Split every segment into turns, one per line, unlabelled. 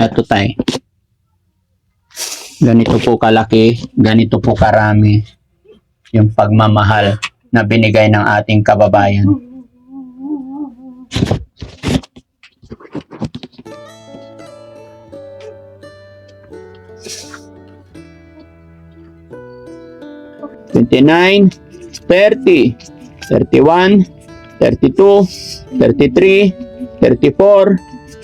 Ito tay. Ganito po kalaki, ganito po karami yung pagmamahal na binigay ng ating kababayan. Twenty-nine, thirty, thirty-one, thirty-two, thirty-three, thirty-four,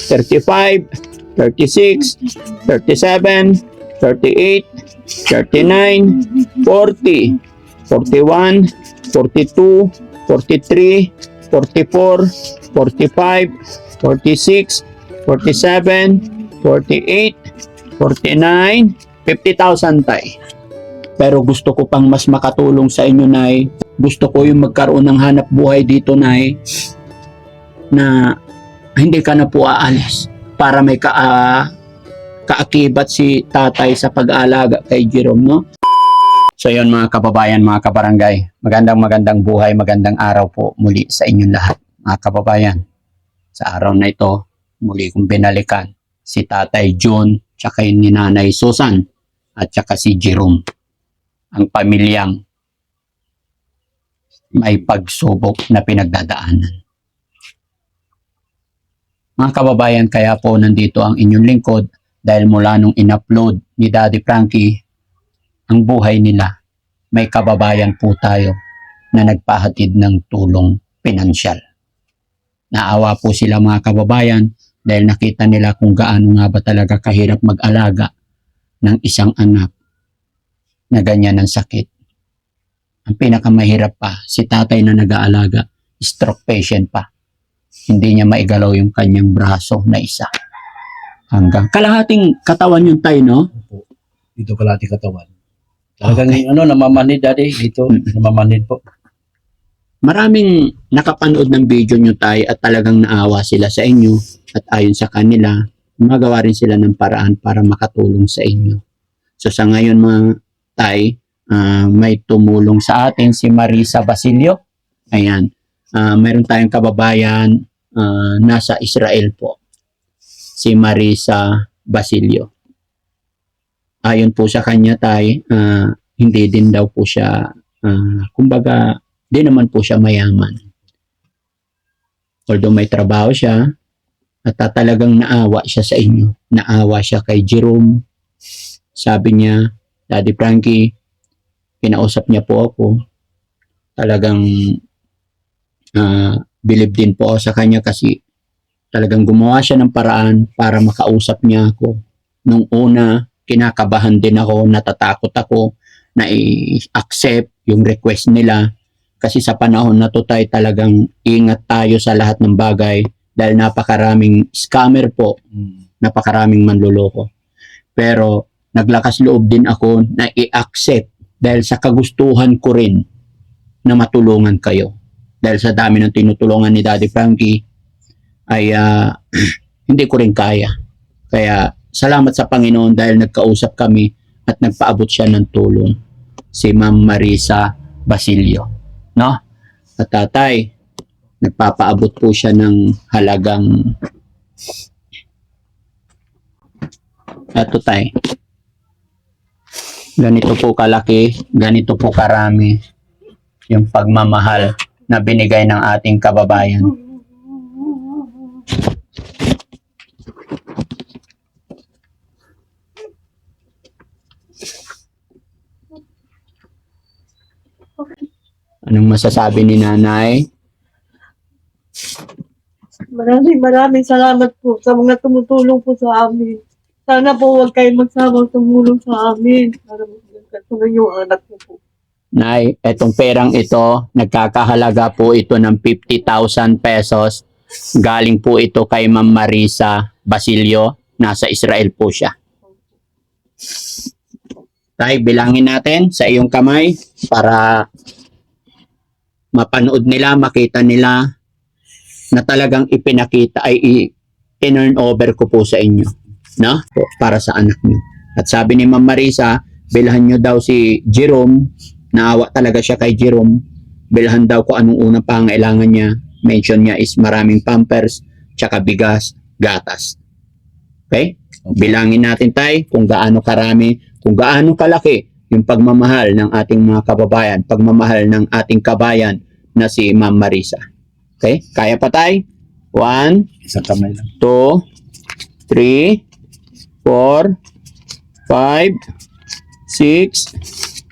thirty-five, thirty-six, thirty-seven, thirty-eight, thirty-nine, forty, forty-one, forty-two, forty-three, forty-four, forty-five, forty-six, forty-seven, forty-eight, forty-nine, fifty thousand tay. Pero gusto ko pang mas makatulong sa inyo, Nay. Gusto ko yung magkaroon ng hanap buhay dito, Nay, na hindi ka na po aalis para may ka, ah, kaakibat si tatay sa pag-aalaga kay Jerome, no? So yun mga kababayan, mga kabarangay. Magandang magandang buhay, magandang araw po muli sa inyong lahat, mga kababayan. Sa araw na ito, muli kong binalikan si Tatay John, tsaka yung ni Susan, at tsaka si Jerome. Ang pamilyang may pagsubok na pinagdadaanan. Mga kababayan, kaya po nandito ang inyong lingkod dahil mula nung in-upload ni Daddy Frankie ang buhay nila, may kababayan po tayo na nagpahatid ng tulong pinansyal. Naawa po sila mga kababayan dahil nakita nila kung gaano nga ba talaga kahirap mag-alaga ng isang anak na ganyan ang sakit. Ang pinakamahirap pa, si tatay na nag-aalaga, stroke patient pa. Hindi niya maigalaw yung kanyang braso na isa. Hanggang kalahating katawan yung tay, no?
Dito kalati katawan. Talagang
Okay.
ano, namamanid daddy. Dito, namamanid po.
Maraming nakapanood ng video nyo tay at talagang naawa sila sa inyo at ayon sa kanila, magawa rin sila ng paraan para makatulong sa inyo. So sa ngayon mga tay, ah, may tumulong sa atin si Marisa Basilio. Ayan. Ah, mayroon tayong kababayan ah, nasa Israel po. Si Marisa Basilio. Ayon po sa kanya tay, ah, hindi din daw po siya ah, kumbaga di naman po siya mayaman. Although may trabaho siya, at ta- talagang naawa siya sa inyo. Naawa siya kay Jerome. Sabi niya, Daddy Frankie, kinausap niya po ako. Talagang ah, believe din po ako sa kanya kasi talagang gumawa siya ng paraan para makausap niya ako. Nung una, kinakabahan din ako, natatakot ako na i-accept yung request nila kasi sa panahon na to tayo talagang ingat tayo sa lahat ng bagay dahil napakaraming scammer po,
Mm.
napakaraming manluloko. Pero naglakas loob din ako na i-accept dahil sa kagustuhan ko rin na matulungan kayo. Dahil sa dami ng tinutulungan ni Daddy Frankie ay ah, hindi ko rin kaya. Kaya salamat sa Panginoon dahil nagkausap kami at nagpaabot siya ng tulong si Ma'am Marisa Basilio. No? At tatay, nagpapaabot po siya ng halagang Ito tay. Ganito po kalaki, ganito po karami yung pagmamahal na binigay ng ating kababayan. Anong masasabi ni nanay?
Maraming maraming salamat po sa mga tumutulong po sa amin. Sana po huwag kayong magsawang tumulong sa amin para magkatuloy yung anak ko po.
Nay, etong perang ito, nagkakahalaga po ito ng 50,000 pesos. Galing po ito kay Ma'am Marisa Basilio. Nasa Israel po siya. Tay, bilangin natin sa iyong kamay para mapanood nila, makita nila na talagang ipinakita ay i- turn over ko po sa inyo. No? Para sa anak niyo. At sabi ni Ma'am Marisa, bilhan niyo daw si Jerome naawa talaga siya kay Jerome. Bilhan daw ko anong unang pangailangan niya. Mention niya is maraming pampers, tsaka bigas, gatas. Okay? Bilangin natin tayo kung gaano karami, kung gaano kalaki yung pagmamahal ng ating mga kababayan, pagmamahal ng ating kabayan na si Ma'am Marisa. Okay? Kaya pa tayo? One,
Isang kamay lang.
two, three, four, five, six,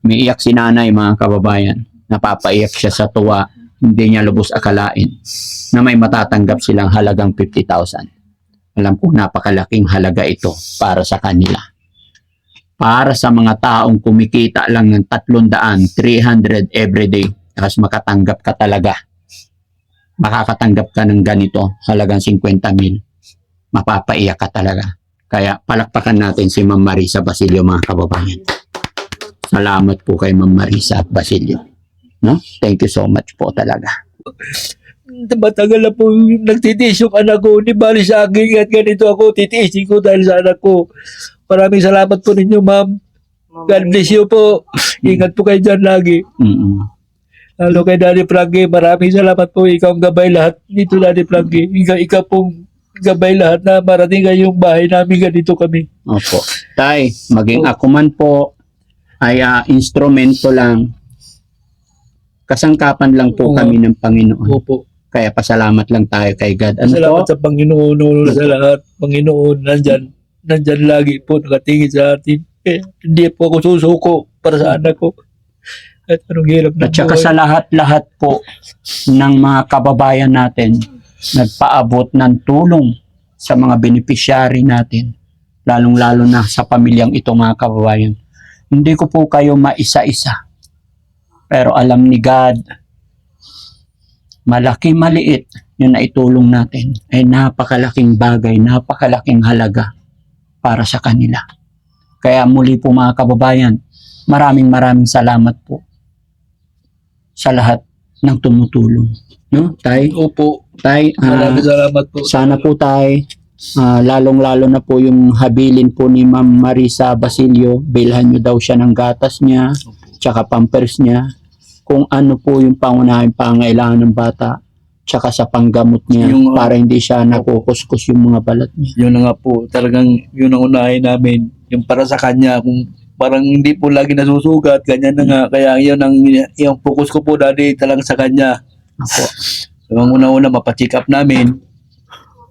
Umiiyak si nanay mga kababayan. Napapaiyak siya sa tuwa. Hindi niya lubos akalain na may matatanggap silang halagang 50,000. Alam kong napakalaking halaga ito para sa kanila. Para sa mga taong kumikita lang ng 300, 300 everyday, tapos makatanggap ka talaga makakatanggap ka ng ganito, halagang 50 mil, mapapaiyak ka talaga. Kaya palakpakan natin si Ma'am Marisa Basilio mga kababayan. Salamat po kay Ma'am Marisa Basilio. No? Thank you so much po talaga.
matagal na po nagtitiis yung anak ko. Hindi bali sa akin at ganito ako titiisin ko dahil sa anak ko. Maraming salamat po ninyo, ma'am. God bless you po. Ingat po kayo dyan lagi.
Mm-mm.
Lalo kay Daddy Frankie, maraming salamat po. Ikaw ang gabay lahat dito, Daddy Frankie. Ikaw, ikaw pong gabay lahat na marating kayong bahay namin ganito kami.
Opo. Tay, maging ako man po ay ah, instrumento lang. Kasangkapan lang po
Oo.
kami ng Panginoon.
Opo.
Kaya pasalamat lang tayo kay God. Ano
Salamat
po?
sa Panginoon, Lord, sa lahat. Panginoon, nandyan. Nandyan lagi po, nakatingin sa atin. Eh, hindi po ako susuko para sa anak ko. At anong hirap ng
At saka sa lahat-lahat po ng mga kababayan natin, nagpaabot ng tulong sa mga beneficiary natin, lalong-lalo na sa pamilyang ito mga kababayan. Hindi ko po kayo maisa-isa. Pero alam ni God, malaki maliit yung naitulong natin ay napakalaking bagay, napakalaking halaga para sa kanila. Kaya muli po mga kababayan, maraming maraming salamat po sa lahat ng tumutulong. No, tay,
Opo,
tay,
maraming salamat po.
sana po tay, ah, lalong-lalo na po yung habilin po ni Ma'am Marisa Basilio, bilhan nyo daw siya ng gatas niya, tsaka pampers niya, kung ano po yung pangunahing pangailangan ng bata, tsaka sa panggamot niya,
Yung, ah,
para hindi siya nakukuskus yung mga balat niya.
Yun na nga po, talagang yun ang unahin namin. Yung para sa kanya, kung parang hindi po lagi nasusugat, ganyan na nga. Kaya yun ang, yung focus ko po dati talagang sa kanya.
Ako.
So, ang una-una, mapacheck up namin.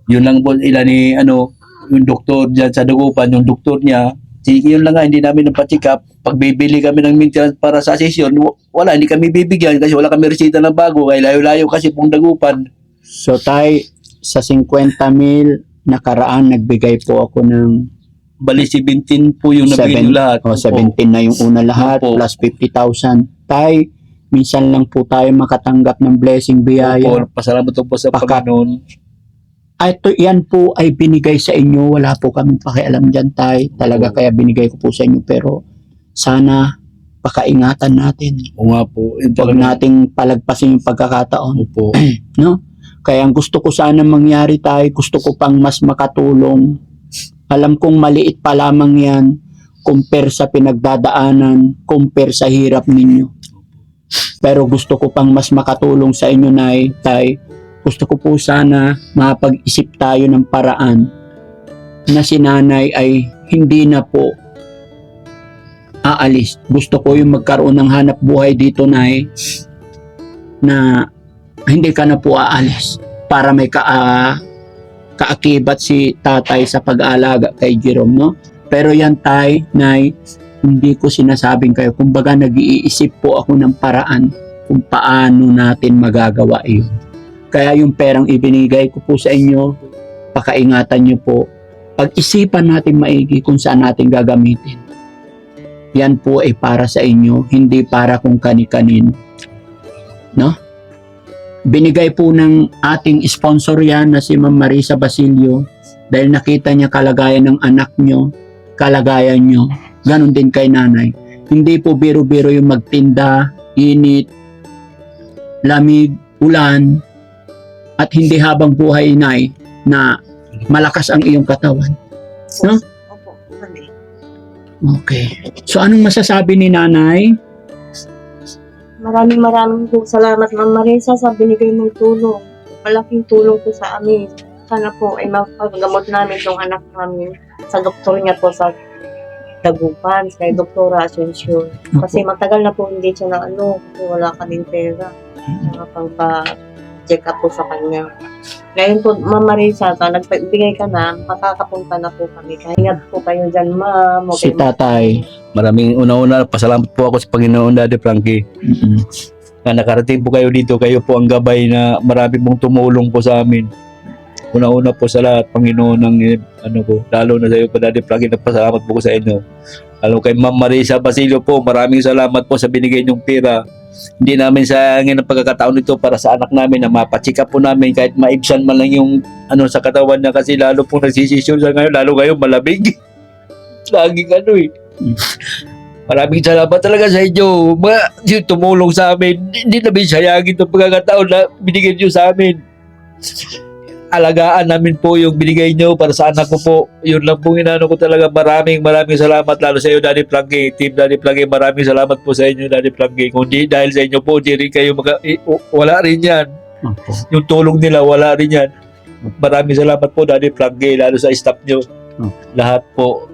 Yun lang po ilan ni, ano, yung doktor dyan sa Dagupan, yung doktor niya, si, yun lang nga, hindi namin napacheck up. Pag bibili kami ng maintenance para sa session, wala, hindi kami bibigyan kasi wala kami resita ng bago. Kaya layo-layo kasi pong Dagupan.
So tay, sa 50 mil, nakaraan nagbigay po ako ng
Bali, 17 po yung nabigay nyo lahat.
O,
Opo.
17 na yung una lahat,
Opo.
plus 50,000. Tay, minsan lang po tayo makatanggap ng blessing biyaya.
Opo, pasalamat po sa
Baka-
Panginoon.
Ay, to, yan po ay binigay sa inyo. Wala po kaming pakialam dyan, tay. Talaga kaya binigay ko po sa inyo. Pero sana pakaingatan natin.
Oo nga po. Yung
Huwag nating palagpasin yung pagkakataon.
Opo.
no? Kaya ang gusto ko sana mangyari tayo, gusto ko pang mas makatulong. Alam kong maliit pa lamang yan compare sa pinagdadaanan, compare sa hirap ninyo. Pero gusto ko pang mas makatulong sa inyo, Nay, Tay. Gusto ko po sana mapag-isip tayo ng paraan na si nanay ay hindi na po aalis. Gusto ko yung magkaroon ng hanap buhay dito, Nay, na hindi ka na po aalis para may ka, ah, kaakibat si tatay sa pag-aalaga kay Jerome, no? Pero yan tay, nay, hindi ko sinasabing kayo. Kumbaga nag-iisip po ako ng paraan kung paano natin magagawa iyon. Kaya yung perang ibinigay ko po sa inyo, pakaingatan nyo po. Pag-isipan natin maigi kung saan natin gagamitin. Yan po ay para sa inyo, hindi para kung kani-kanin. No? Binigay po ng ating sponsor yan na si Ma'am Marisa Basilio dahil nakita niya kalagayan ng anak nyo, kalagayan nyo, ganun din kay nanay. Hindi po biro-biro yung magtinda, init, lamig, ulan, at hindi habang buhay inay na malakas ang iyong katawan. No? Okay. So anong masasabi ni nanay?
Maraming maraming po salamat Ma'am Marisa sa binigay mong tulong. Malaking tulong po sa amin. Sana po ay mapagagamot namin yung anak namin sa doktor niya po sa Dagupan, kay Doktora Asuncion. Kasi matagal na po hindi siya na ano, wala kaming pera. Saka pang pa-check up po sa kanya. Ngayon po, Ma'am Marisa, sa nagpagbigay ka na, makakapunta na po kami. Ingat po kayo dyan, Ma'am.
Si
Okay,
tatay.
Maraming una-una, pasalamat po ako sa Panginoon, Daddy Frankie.
Mm-mm.
Na nakarating po kayo dito, kayo po ang gabay na marami pong tumulong po sa amin. Una-una po sa lahat, Panginoon, ng ano po, lalo na sa iyo po, Daddy Frankie, nagpasalamat po ko sa inyo. Lalo kay Ma'am Marisa Basilio po, maraming salamat po sa binigay niyong pera. Hindi namin sayangin ang pagkakataon nito para sa anak namin na mapachika po namin kahit maibsan man lang yung ano sa katawan niya kasi lalo po nagsisisyon sa ngayon, lalo ngayon malamig. Laging ano eh. Maraming salamat talaga sa inyo. Mga yung tumulong sa amin. Hindi namin sayangin itong pagkakataon na binigay niyo sa amin. Alagaan namin po yung binigay niyo para sa anak ko po. Yun lang po inano ko talaga. Maraming maraming salamat lalo sa iyo, Daddy Planky. Team Daddy Planky, maraming salamat po sa inyo, Daddy Planky. Kung di dahil sa inyo po, di rin kayo w- wala rin yan.
Opo.
Yung tulong nila, wala rin yan. Maraming salamat po, Daddy Planky, lalo sa staff niyo.
Oh.
Lahat po.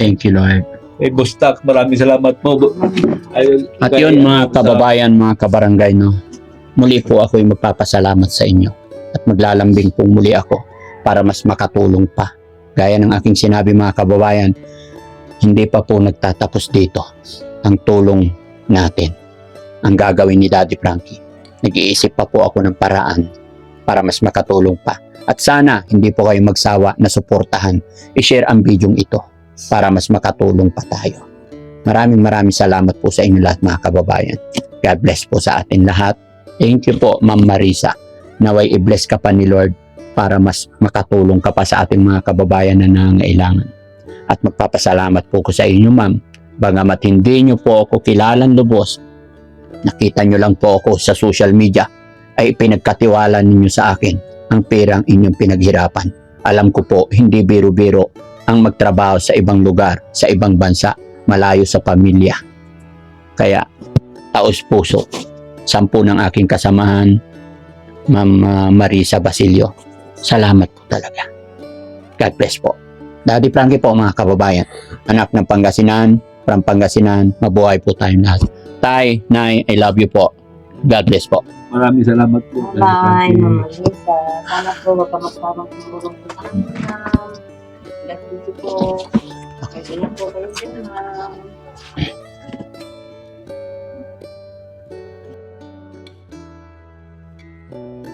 Thank you, Lord.
Eh, Bustak, maraming salamat po. Ayun,
At yun mga kababayan, mga kabarangay, no? Muli po ako'y magpapasalamat sa inyo. At maglalambing pong muli ako para mas makatulong pa. Gaya ng aking sinabi mga kababayan, hindi pa po nagtatapos dito ang tulong natin. Ang gagawin ni Daddy Frankie. Nag-iisip pa po ako ng paraan para mas makatulong pa. At sana hindi po kayo magsawa na suportahan. I-share ang video ito para mas makatulong pa tayo. Maraming maraming salamat po sa inyo lahat mga kababayan. God bless po sa atin lahat. Thank you po Ma'am Marisa. Naway i-bless ka pa ni Lord para mas makatulong ka pa sa ating mga kababayan na nangangailangan. At magpapasalamat po ko sa inyo ma'am. Bagamat hindi nyo po ako kilalang lubos, nakita nyo lang po ako sa social media, ay pinagkatiwala ninyo sa akin ang perang inyong pinaghirapan. Alam ko po, hindi biro-biro ang magtrabaho sa ibang lugar, sa ibang bansa, malayo sa pamilya. Kaya, taos puso, sampu ng aking kasamahan, Ma'am ah, Marisa Basilio. Salamat po talaga. God bless po. Daddy Frankie po mga kababayan. Anak ng Pangasinan, from Pangasinan, mabuhay po tayong lahat. Tay, Nay, I love you po. God bless po.
Maraming salamat po.
Bye. Ma'am Marisa. Sana po magkamasarang tumulong po sa Ma'am. God bless you po. Okay, na po kayo, Ma'am. you